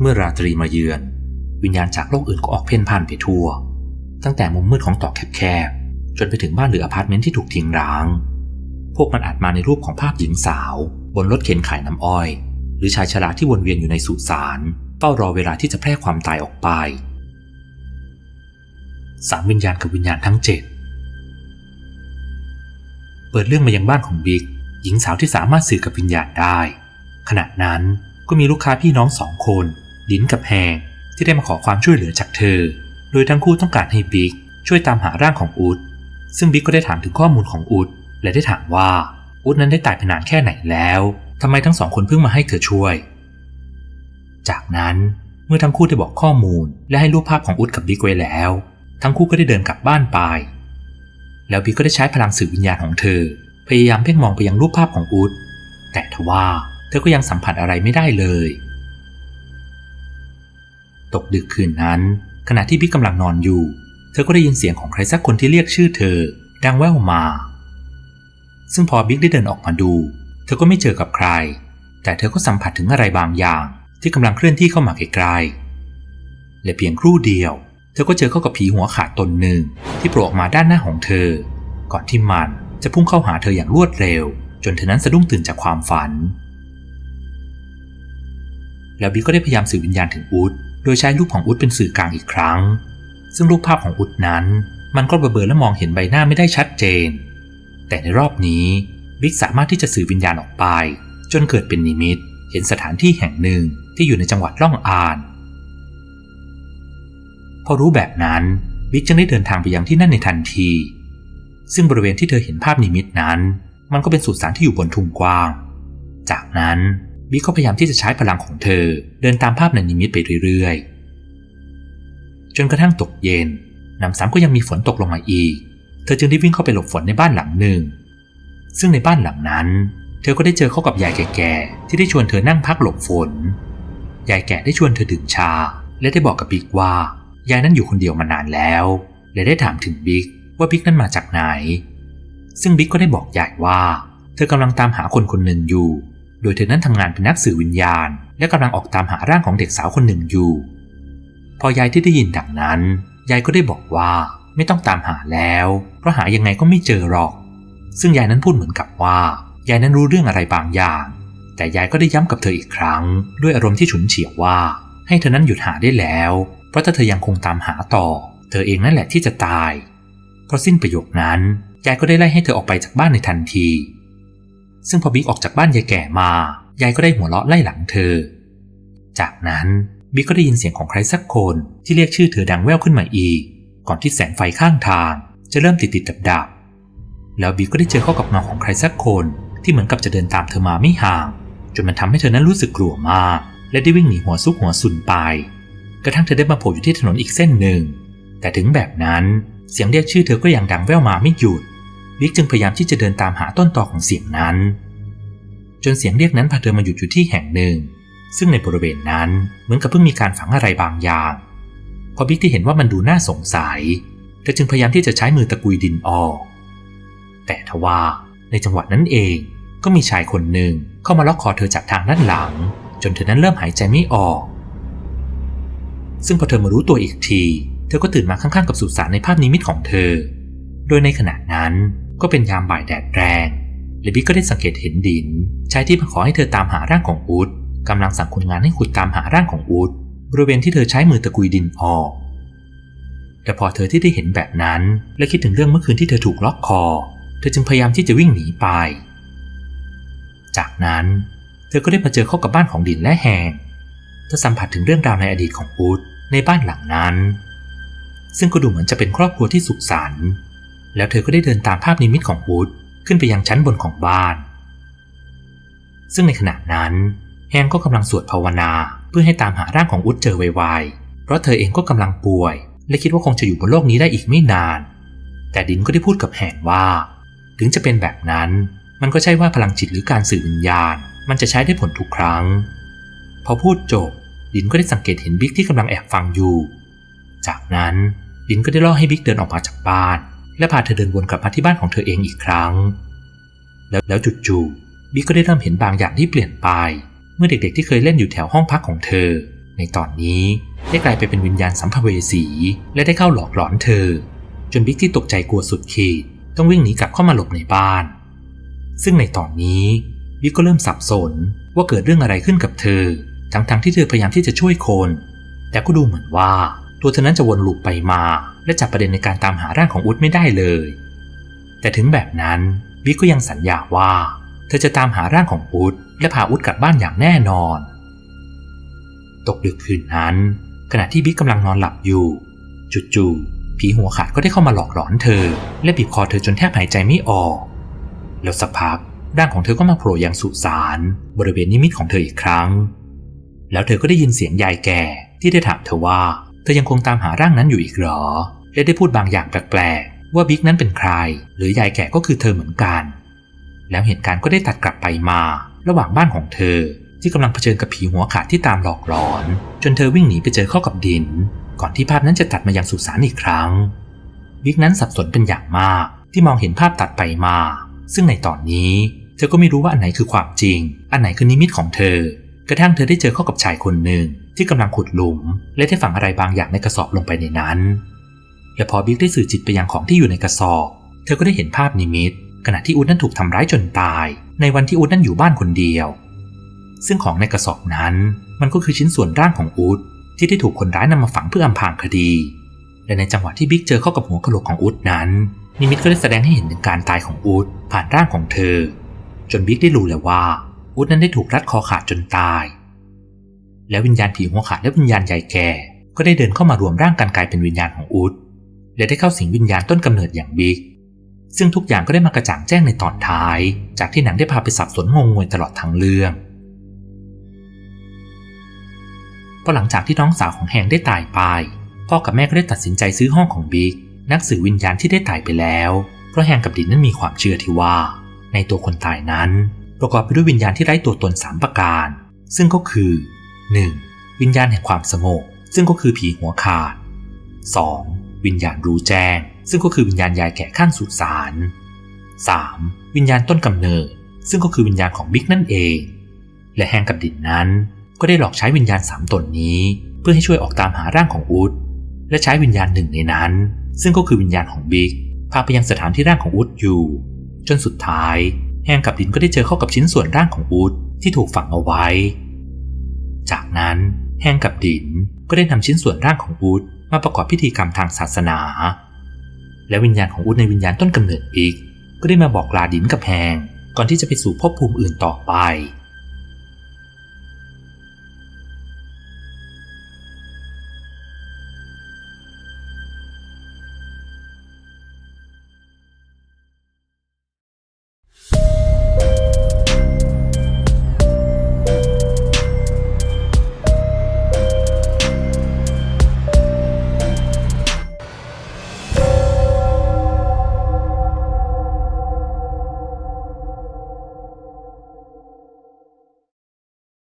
เมื่อราตรีมาเยือน วิญญาณจากโลกอื่นก็ออกเพ่นพ่านไปทั่ว ตั้งแต่มุมมืดของตอกแคบๆ จนไปถึงบ้านหรืออพาร์ตเมนต์ที่ถูกทิ้งร้าง พวกมันอาจมาในรูปของภาพหญิงสาว บนรถเข็นขายน้ำอ้อย หรือชายชราที่วนเวียนอยู่ในสุสานเฝ้ารอเวลาที่จะแพร่ความตายออกไปสามวิญญาณกับวิญญาณทั้งเจ็ดเปิดเรื่องมายังบ้านของบิ๊กหญิงสาวที่สามารถสื่อกับวิญญาณได้ ขณะนั้นก็มีลูกค้าพี่น้องสองคน ดินกับแฮงที่ได้มาขอความช่วยเหลือจากเธอ โดยทั้งคู่ต้องการให้บิ๊กช่วยตามหาร่างของอุดซึ่งบิ๊กก็ได้ถามถึงข้อมูลของอุดและได้ถามว่าอุดนั้นได้ตายไปนานแค่ไหนแล้วทำไมทั้งสองคนเพิ่งมาให้เธอช่วย จากนั้นเมื่อทั้งคู่ได้บอกข้อมูล และให้รูปภาพของอุดกับบิ๊กไว้แล้ว ทั้งคู่ก็ได้เดินกลับบ้านไป แล้วบิ๊กก็ได้ใช้พลังสื่อวิญญาณของเธอ พยายามเพ่งมองไปยังรูปภาพของอุดแต่ทว่าเธอก็ยังสัมผัสอะไรไม่ได้เลย ตกดึกคืนนั้น ขณะที่บิ๊กกำลังนอนอยู่ เธอก็ได้ยินเสียงของใครสักคนที่เรียกชื่อเธอ ดังแว่วมา ซึ่งพอบิ๊กได้เดินออกมาดู เธอก็ไม่เจอกับใคร แต่เธอก็สัมผัสถึงอะไรบางอย่าง ที่กำลังเคลื่อนที่เข้ามาไกลๆและเพียงครู่เดียว เธอก็เจอเข้ากับผีหัวขาดตนหนึ่งที่โผล่ออกมาด้านหน้าของเธอ ก่อนที่มันจะพุ่งเข้าหาเธออย่างรวดเร็ว จนเธอนั้นสะดุ้งตื่นจากความฝันแล้วบิ๊กก็ได้พยายามสื่อวิญญาณถึงอุด โดยใช้รูปของอุดเป็นสื่อกลางอีกครั้ง ซึ่งรูปภาพของอุดนั้น มันก็เบลอและมองเห็นใบหน้าไม่ได้ชัดเจน แต่ในรอบนี้บิ๊กสามารถที่จะสื่อวิญญาณออกไป จนเกิดเป็นนิมิต เห็นสถานที่แห่งหนึ่งที่อยู่ในจังหวัดล่องอานพอรู้แบบนั้นบิ๊กจึงได้เดินทางไปยังที่นั่นในทันที ซึ่งบริเวณที่เธอเห็นภาพนิมิตนั้น มันก็เป็นสุสานที่อยู่บนทุ่งกว้าง จากนั้น บิ๊กก็พยายามที่จะใช้พลังของเธอ เดินตามภาพในนิมิตไปเรื่อยๆ จนกระทั่งตกเย็นนำซ้ำก็ยังมีฝนตกลงมาอีก เธอจึงได้วิ่งเข้าไปหลบฝนในบ้านหลังหนึ่ง ซึ่งในบ้านหลังนั้น เธอก็ได้เจอเข้ากับยายแก่ๆที่ได้ชวนเธอนั่งพักหลบฝน ยายแก่ได้ชวนเธอดื่มชา และได้บอกกับบิ๊กว่ายายนั้นอยู่คนเดียวมานานแล้ว และได้ถามถึงบิ๊กว่าบิ๊กนั้นมาจากไหน ซึ่งบิ๊กก็ได้บอกยายว่า เธอกำลังตามหาคนคนหนึ่งอยู่ โดยเธอนั้นทำงานเป็นนักสื่อวิญญาณ และกำลังออกตามหาร่างของเด็กสาวคนหนึ่งอยู่ พอยายที่ได้ยินดังนั้น ยายก็ได้บอกว่าไม่ต้องตามหาแล้ว เพราะหายังไงก็ไม่เจอหรอก ซึ่งยายนั้นพูดเหมือนกับว่ายายนั้นรู้เรื่องอะไรบางอย่าง แต่ยายก็ได้ย้ำกับเธออีกครั้ง ด้วยอารมณ์ที่ฉุนเฉียวว่า ให้เธอนั้นหยุดหาได้แล้ว เพราะถ้าเธอยังคงตามหาต่อ เธอเองนั่นแหละที่จะตายเพราะสิ้นประโยคนั้นยายก็ได้ไล่ให้เธอออกไปจากบ้านในทันที ซึ่งพอบิ๊กออกจากบ้านยายแก่มายายก็ได้หัวเราะไล่หลังเธอ จากนั้นบิ๊กก็ได้ยินเสียงของใครสักคนที่เรียกชื่อเธอดังแว่วขึ้นมาอีก ก่อนที่แสงไฟข้างทาง จะเริ่มติดติดดับดับแล้วบิ๊กก็ได้เจอเข้ากับเงาของใครสักคนที่เหมือนกับจะเดินตามเธอมาไม่ห่าง จนมันทำให้เธอนั้นรู้สึกกลัวมาก และได้วิ่งหนีหัวซุกหัวสุนไป กระทั่งเธอได้มาโผล่อยู่ที่ถนนอีกเส้นหนึ่ง แต่ถึงแบบนั้นเสียงเรียกชื่อเธอก็ยังดังแว่วมาไม่หยุด บิ๊กจึงพยายามที่จะเดินตามหาต้นตอของเสียงนั้น จนเสียงเรียกนั้นพาเธอมาหยุดอยู่ที่แห่งหนึ่ง ซึ่งในบริเวณนั้นเหมือนกับเพิ่งมีการฝังอะไรบางอย่างพอบิ๊กที่เห็นว่ามันดูน่าสงสัยเธอจึงพยายามที่จะใช้มือตะกุยดินออก แต่ทว่าในจังหวะนั้นเองก็มีชายคนหนึ่งเข้ามาล็อกคอเธอจากทางด้านหลัง จนเธอนั้นเริ่มหายใจไม่ออก ซึ่งพอเธอมารู้ตัวอีกที เธอก็ตื่นมาข้างๆกับสุสานในภาพนิมิตของเธอ โดยในขณะนั้น ก็เป็นยามบ่ายแดดแรงแลบิ๊กก็ได้สังเกตเห็นดินชายที่มาขอให้เธอตามหาร่างของอูดกำลังสั่งคนงานให้ขุดตามหาร่างของอูดบริเวณที่เธอใช้มือตะกุยดินออก แต่พอเธอที่ได้เห็นแบบนั้น และคิดถึงเรื่องเมื่อคืนที่เธอถูกล็อกคอ เธอจึงพยายามที่จะวิ่งหนีไป จากนั้น เธอก็ได้มาเจอเข้ากับบ้านของดินและแหงเธอสัมผัสถึงเรื่องราวในอดีตของอูดในบ้านหลังนั้น ซึ่งก็ดูเหมือนจะเป็นครอบครัวที่สุขสันต์ แล้วเธอก็ได้เดินตามภาพนิมิตของอูดขึ้นไปยังชั้นบนของบ้าน ซึ่งในขณะนั้น แฮงก็กำลังสวดภาวนาเพื่อให้ตามหาร่างของอุดเจอไวๆ เพราะเธอเองก็กำลังป่วย และคิดว่าคงจะอยู่บนโลกนี้ได้อีกไม่นาน แต่ดินก็ได้พูดกับแฮงว่า ถึงจะเป็นแบบนั้น มันก็ใช่ว่าพลังจิตหรือการสื่อวิญญาณ มันจะใช้ได้ผลทุกครั้ง พอพูดจบ ดินก็ได้สังเกตเห็นบิ๊กที่กำลังแอบฟังอยู่ จากนั้นดินก็ได้ล่อให้บิ๊กเดินออกมาจากบ้าน และพาเธอเดินวนกลับมาที่บ้านของเธอเองอีกครั้ง แล้วแล้วจู่ๆบิ๊กก็ได้เริ่มเห็นบางอย่างที่เปลี่ยนไป เมื่อเด็กๆที่เคยเล่นอยู่แถวห้องพักของเธอ ในตอนนี้ได้กลายไปเป็นวิญญาณสัมภเวสี และได้เข้าหลอกหลอนเธอ จนบิ๊กที่ตกใจกลัวสุดขีดต้องวิ่งหนีกลับเข้ามาหลบในบ้าน ซึ่งในตอนนี้บิ๊กก็เริ่มสับสนว่าเกิดเรื่องอะไรขึ้นกับเธอ ทั้งๆทที่เธอพยายามที่จะช่วยคน แต่ก็ดูเหมือนว่าตัวเธอนั้นจะวนลูปไปมา และจับประเด็นในการตามหาร่างของอุดไม่ได้เลย แต่ถึงแบบนั้นบิ๊กก็ยังสัญญาว่า เธอจะตามหาร่างของอุดและพาอุดกลับบ้านอย่างแน่นอน ตกดึกคืนนั้น ขณะที่บิ๊กกำลังนอนหลับอยู่จู่ๆผีหัวขาดก็ได้เข้ามาหลอกหลอนเธอ และบีบคอเธอจนแทบหายใจไม่ออก แล้วสักพักร่างของเธอก็มาโผล่ยังสุสานบริเวณนิมิตของเธออีกครั้ง แล้วเธอก็ได้ยินเสียงยายแก่ที่ได้ถามเธอว่า เธอยังคงตามหาร่างนั้นอยู่อีกหรอ และได้พูดบางอย่างแปลกๆว่าบิ๊กนั้นเป็นใคร หรือยายแก่ก็คือเธอเหมือนกัน แล้วเหตุการณ์ก็ได้ตัดกลับไปมา ระหว่างบ้านของเธอ ที่กำลังเผชิญกับผีหัวขาดที่ตามหลอกหลอน จนเธอวิ่งหนีไปเจอเข้ากับดิน ก่อนที่ภาพนั้นจะตัดมายังสุสานอีกครั้งบิ๊กนั้นสับสนเป็นอย่างมากที่มองเห็นภาพตัดไปมา ซึ่งในตอนนี้ เธอก็ไม่รู้ว่าอันไหนคือความจริง อันไหนคือนิมิตของเธอ กระทั่งเธอได้เจอเข้ากับชายคนหนึ่งที่กำลังขุดหลุม และได้ฝังอะไรบางอย่างในกระสอบลงไปในนั้น และพอบิ๊กได้สื่อจิตไปยังของที่อยู่ในกระสอบ เธอก็ได้เห็นภาพนิมิต ขณะที่อุดนั้นถูกทำร้ายจนตาย ในวันที่อุดนั้นอยู่บ้านคนเดียว ซึ่งของในกระสอบนั้น มันก็คือชิ้นส่วนร่างของอุดที่ได้ถูกคนร้ายนำมาฝังเพื่ออำพรางคดี และในจังหวะที่บิ๊กเจอเข้ากับหัวกะโหลกของอุดนั้น นิมิตก็ได้แสดงให้เห็นถึงการตายของอุดผ่านร่างของเธอ จนบิ๊กได้รู้แล้วว่า อุดนั้นได้ถูกรัดคอขาดจนตาย แล้ววิญญาณผีหัวขาดและวิญญาณใหญ่แก่ ก็ได้เดินเข้ามารวมร่างกันกลายเป็นวิญญาณของอุด และได้เข้าสิงวิญญาณต้นกำเนิดอย่างบิ๊กซึ่งทุกอย่างก็ได้มากระจ่างแจ้งในตอนท้าย จากที่หนังได้พาไปสับสนงงงวยตลอดทั้งเรื่องพอหลังจากที่น้องสาวของแฮงได้ตายไป พ่อกับแม่ก็ได้ตัดสินใจซื้อห้องของบิ๊กนักสื่อวิญญาณที่ได้ตายไปแล้ว เพราะแฮงกับดินนั้นมีความเชื่อที่ว่า ในตัวคนตายนั้น ประกอบไปด้วยวิญญาณที่ไร้ตัวตนสามประการ ซึ่งก็คือ 1. วิญญาณแห่งความสงบซึ่งก็คือผีหัวขาด 2. วิญญาณรู้แจ้ง ซึ่งก็คือวิญญาณยายแก่ข้างสุสาน 3. วิญญาณต้นกำเนิด ซึ่งก็คือวิญญาณของบิ๊กนั่นเอง และแฮงกับดินนั้น ก็ได้หลอกใช้วิญญาณสามตนนี้ เพื่อให้ช่วยออกตามหาร่างของอุดและใช้วิญญาณหนึ่งในนั้น ซึ่งก็คือวิญญาณของบิ๊กพาไปยังสถานที่ร่างของอุดอยู่ จนสุดท้าย แฮงกับดินก็ได้เจอเข้ากับชิ้นส่วนร่างของอุดที่ถูกฝังเอาไว้ จากนั้นแฮงกับดินก็ได้นำชิ้นส่วนร่างของอุด มาประกอบพิธีกรรมทางศาสนา และวิญญาณของอุดในวิญญาณต้นกำเนิดอีก ก็ได้มาบอกลาดินกับแพงก่อนที่จะไปสู่ภพภูมิอื่นต่อไป